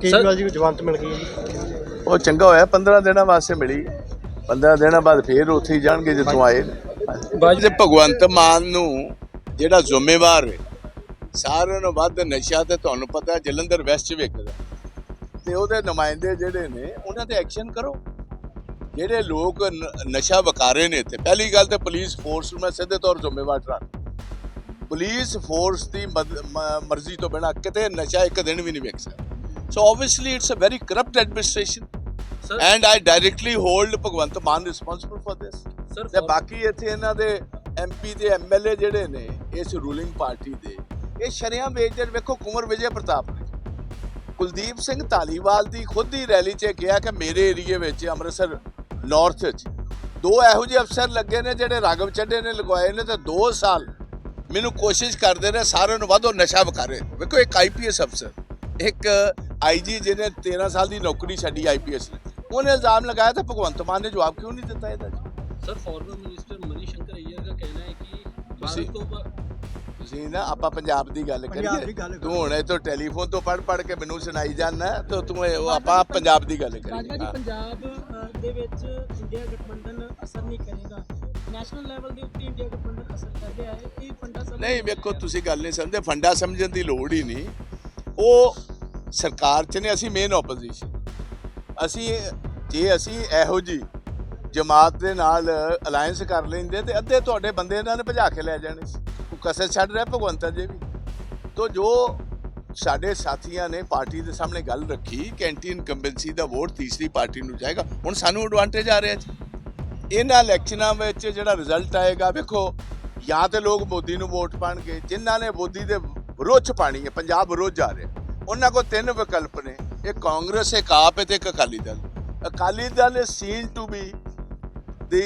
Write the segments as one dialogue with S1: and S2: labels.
S1: ਕੇਜਰੀਵਾਲ ਜੀ ਨੂੰ ਜਵਾਨਤ ਮਿਲ ਗਈ ਹੈ ਜੀ।
S2: ਉਹ ਚੰਗਾ ਹੋਇਆ 15 ਦਿਨਾਂ ਵਾਸਤੇ ਮਿਲੀ। 15 ਦਿਨਾਂ ਬਾਅਦ ਫੇਰ ਉੱਥੇ ਹੀ ਜਾਣਗੇ ਜਿੱਥੋਂ ਆਏ। ਬਾਜੀ ਤੇ ਭਗਵੰਤ ਮਾਨ ਨੂੰ ਜਿਹੜਾ ਜ਼ਿੰਮੇਵਾਰ ਹੈ ਸਾਰਿਆਂ ਨੂੰ ਵੱਧ ਨਸ਼ਾ ਤੇ ਤੁਹਾਨੂੰ ਪਤਾ ਜਲੰਧਰ ਵੈਸਟ ਚ ਵਿਕਦਾ ਤੇ ਉਹਦੇ ਨੁਮਾਇੰਦੇ ਜਿਹੜੇ ਨੇ ਉਹਨਾਂ ਤੇ ਐਕਸ਼ਨ ਕਰੋ। ਜਿਹੜੇ ਲੋਕ ਨਸ਼ਾ ਵਕਾਰੇ ਨੇ ਇੱਥੇ ਪਹਿਲੀ ਗੱਲ ਤੇ ਪੁਲਿਸ ਫੋਰਸ ਨੂੰ ਮੈਂ ਸਿੱਧੇ ਤੌਰ ਜ਼ਿੰਮੇਵਾਰ ਠਹਿਰਾਉਂਦਾ ਪੁਲਿਸ ਫੋਰਸ ਦੀ ਮਰਜ਼ੀ ਤੋਂ ਬਿਨਾਂ ਕਿਤੇ ਨਸ਼ਾ ਇੱਕ ਦਿਨ ਵੀ ਨਹੀਂ ਵਿਕ ਸਕਦਾ। So obviously it's a very corrupt administration and I directly hold Bhagwant Mann responsible for this
S3: sir
S2: ਤੇ ਬਾਕੀ ਇੱਥੇ ਇਹਨਾਂ ਦੇ ਐਮਪੀ ਤੇ ਐਮਐਲਏ ਜਿਹੜੇ ਨੇ ਇਸ ਰੂਲਿੰਗ ਪਾਰਟੀ ਦੇ ਇਹ ਸ਼ਰਿਆਂ ਵੇਚਦੇ। ਵੇਖੋ ਕੁੰਵਰ ਵਿਜੇ ਪ੍ਰਤਾਪ ਨੇ। ਕੁਲਦੀਪ ਸਿੰਘ ਧਾਲੀਵਾਲ ਦੀ ਖੁਦ ਹੀ ਰੈਲੀ 'ਚ ਕਿਹਾ ਕਿ ਮੇਰੇ ਏਰੀਏ ਵਿੱਚ ਅੰਮ੍ਰਿਤਸਰ ਨਾਰਥ 'ਚ ਦੋ ਇਹੋ ਜਿਹੇ ਅਫਸਰ ਲੱਗੇ ਨੇ ਜਿਹੜੇ ਰਾਗਵ ਚੱਡੇ ਨੇ ਲਗਵਾਏ ਨੇ ਤੇ 2 ਸਾਲ ਮੈਨੂੰ ਕੋਸ਼ਿਸ਼ ਕਰਦੇ ਨੇ ਸਾਰਿਆਂ ਨੂੰ ਵਾਧੋ ਨਸ਼ਾ ਵਿਕਾਰੇ ਵੇਖੋ ਇੱਕ ਆਈਪੀਐਸ ਅਫਸਰ ਇੱਕ ਆਈਜੀ ਜਿਹਨੇ 13 ਸਾਲ ਦੀ ਨੌਕਰੀ ਛੱਡੀ ਆਈਪੀਐਸ ਨੇ ਉਹਨੇ ਇਲਜ਼ਾਮ ਲਗਾਇਆ ਤਾਂ ਭਗਵੰਤ ਮਾਨ ਨੇ ਜਵਾਬ ਕਿਉਂ ਨਹੀਂ ਦਿੱਤਾ ਇਹਦਾ?
S3: Sir former minister Mani Shankar Aiyar ਦਾ ਕਹਿਣਾ ਹੈ ਕਿ
S2: ਤੁਸੀਂ-
S3: ਭਾਰਤ ਤੋਂ
S2: ਤੁਸੀਂ ਨਾ ਆਪਾਂ ਪੰਜਾਬ ਦੀ ਗੱਲ ਕਰੀਏ। ਤੂੰ ਹੁਣ ਇਹ ਤੋਂ ਟੈਲੀਫੋਨ ਤੋਂ ਪੜ ਪੜ ਕੇ ਮੈਨੂੰ ਸੁਣਾਈ ਜਾਂਦਾ ਤਾਂ ਤੂੰ ਇਹ- ਉਹ ਆਪਾਂ ਪੰਜਾਬ ਦੀ ਗੱਲ ਕਰੀਏ।
S4: ਜੀ। ਪੰਜਾਬ ਦੇ ਵਿੱਚ ਇੰਡੀਆ ਗਠਬੰਧਨ ਅਸਰ ਨਹੀਂ ਕਰੇਗਾ। ਨੈਸ਼ਨਲ ਲੈਵਲ ਦੇ ਉੱਤੇ ਇੰਡੀਆ ਗਠਬੰਧਨ ਅਸਰ ਕਰ ਰਿਹਾ ਹੈ ਇਹ ਫੰਡਾ ਸਮਝ
S2: ਨਹੀਂ ਵੇਖੋ ਤੁਸੀਂ ਗੱਲ ਨਹੀਂ ਸਮਝਦੇ ਫੰਡਾ ਸਮਝਣ ਦੀ ਲੋੜ ਹੀ ਨਹੀਂ। ਉਹ ਸਰਕਾਰ 'ਚ ਨੇ, ਅਸੀਂ ਮੇਨ ਆਪੋਜੀਸ਼ਨ ਅਸੀਂ ਜੇ ਅਸੀਂ ਇਹੋ ਜੀ ਜਮਾਤ ਦੇ ਨਾਲ ਅਲਾਈਅੰਸ ਕਰ ਲੈਂਦੇ ਤੇ ਅੱਧੇ ਤੁਹਾਡੇ ਬੰਦੇ ਇਹਨਾਂ ਨੇ ਭਜਾ ਕੇ ਲੈ ਜਾਣੇ ਸੀ। ਉਹ ਕਸਰ ਛੱਡ ਰਿਹਾ ਭਗਵੰਤ ਜੀ ਵੀ। ਤੋ ਜੋ ਸਾਡੇ ਸਾਥੀਆਂ ਨੇ ਪਾਰਟੀ ਦੇ ਸਾਹਮਣੇ ਗੱਲ ਰੱਖੀ ਕੈਂਟੀਨ ਕੰਬੈਂਸੀ ਦਾ ਵੋਟ ਤੀਸਰੀ ਪਾਰਟੀ ਨੂੰ ਜਾਏਗਾ, ਹੁਣ ਸਾਨੂੰ ਐਡਵਾਂਟੇਜ ਆ ਰਿਹਾ ਜੀ। ਇਹਨਾਂ ਇਲੈਕਸ਼ਨਾਂ ਵਿੱਚ ਜਿਹੜਾ ਰਿਜ਼ਲਟ ਆਏਗਾ, ਵੇਖੋ, ਜਾਂ ਤੇ ਲੋਕ ਮੋਦੀ ਨੂੰ ਵੋਟ ਪਾਣਗੇ, ਜਿਨ੍ਹਾਂ ਨੇ ਮੋਦੀ ਦੇ ਵਿਰੋਧ 'ਚ ਪਾਣੀ ਹੈ, ਪੰਜਾਬ ਵਿਰੋਧ ਜਾ ਰਿਹਾ। ਉਹਨਾਂ ਕੋਲ ਤਿੰਨ ਵਿਕਲਪ ਨੇ। ਇੱਕ ਕਾਂਗਰਸ, ਇੱਕ ਆਪ ਹੈ ਤੇ ਇੱਕ Akali Dal. Akali Dal is seen to be the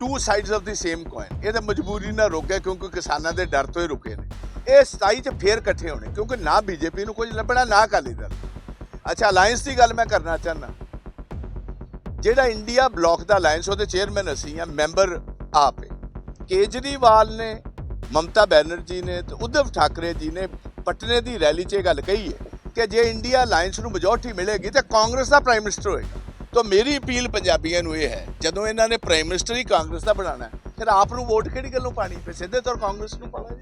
S2: two sides of the same coin ਇਹ ਤਾਂ ਮਜਬੂਰੀ ਨਾਲ ਰੁਕਿਆ ਕਿਉਂਕਿ ਕਿਸਾਨਾਂ ਦੇ ਡਰ ਤੋਂ ਹੀ ਰੁਕੇ ਨੇ। ਇਹ 27 ਚ ਫੇਰ ਇਕੱਠੇ ਹੋਣੇ, ਕਿਉਂਕਿ ਨਾ ਬੀਜੇਪੀ ਨੂੰ ਕੁਝ ਲੱਭਣਾ, ਨਾ ਅਕਾਲੀ ਦਲ। ਅੱਛਾ ਅਲਾਈਅੰਸ ਦੀ ਗੱਲ ਮੈਂ ਕਰਨਾ ਚਾਹੁੰਦਾ। ਜਿਹੜਾ ਇੰਡੀਆ ਬਲੌਕ ਦਾ ਅਲਾਈਅੰਸ ਉਹਦੇ ਚੇਅਰਮੈਨ ਅਸੀਂ ਆ ਮੈਂਬਰ ਆਪ ਹੈ ਕੇਜਰੀਵਾਲ ਨੇ, ਮਮਤਾ ਬੈਨਰਜੀ ਨੇ ਤੇ ਉद्धਵ ਠਾਕਰੇ ਜੀ ਨੇ ਪਟਨੇ ਦੀ ਰੈਲੀ 'ਚ ਇਹ ਗੱਲ ਕਹੀ ਹੈ ਕਿ ਜੇ ਇੰਡੀਆ ਅਲਾਈਅੰਸ ਨੂੰ ਮੈਜੋਰਟੀ ਮਿਲੇਗੀ ਤਾਂ ਕਾਂਗਰਸ ਦਾ ਪ੍ਰਾਈਮ ਮਿਨਿਸਟਰ ਹੋਏਗਾ। ਤਾਂ ਮੇਰੀ ਅਪੀਲ ਪੰਜਾਬੀਆਂ ਨੂੰ ਇਹ ਹੈ, ਜਦੋਂ ਇਹਨਾਂ ਨੇ ਪ੍ਰਾਈਮ ਮਿਨਿਸਟਰ ਹੀ ਕਾਂਗਰਸ ਦਾ ਬਣਾਉਣਾ ਫਿਰ ਆਪ ਨੂੰ ਵੋਟ ਕਿਹੜੀ ਗੱਲੋਂ ਪਾਣੀ ਪਈ ਸਿੱਧੇ ਤੌਰ ਕਾਂਗਰਸ ਨੂੰ ਪਾਵਾਂਗੇ